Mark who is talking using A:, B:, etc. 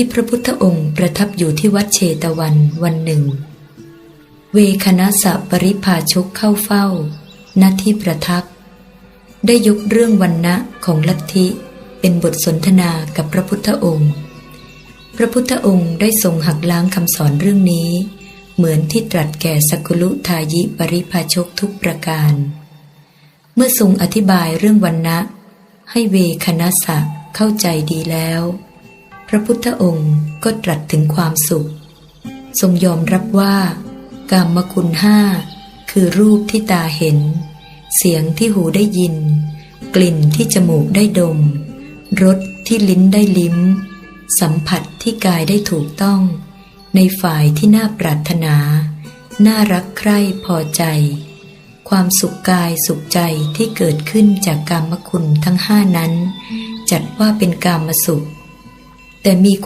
A: ที่พระพุทธองค์ประทับอยู่ที่วัดเชตวันวันหนึ่ง เวคณะสะปริพาชกเข้าเฝ้าณที่ประทับ ได้ยกเรื่องวันณะของลัทธิเป็นบทสนทนากับพระพุทธองค์ พระพุทธองค์ได้ทรงหักล้างคำสอนเรื่องนี้ เหมือนที่ตรัสแก่สกุลุทายิปริพาชกทุกประการ เมื่อทรงอธิบายเรื่องวันณะให้เวคณะสะเข้าใจดีแล้ว พระพุทธองค์ก็ตรัสถึงความสุข ทรงยอมรับว่า กามคุณห้าคือรูปที่ตาเห็น เสียงที่หูได้ยิน กลิ่นที่จมูกได้ดม รสที่ลิ้นได้ลิ้ม สัมผัสที่กายได้ถูกต้อง ในฝ่ายที่น่าปรารถนา น่ารักใคร่พอใจ ความสุขกายสุขใจที่เกิดขึ้นจากกามคุณทั้งห้านั้น จัดว่าเป็นกามสุข แต่มี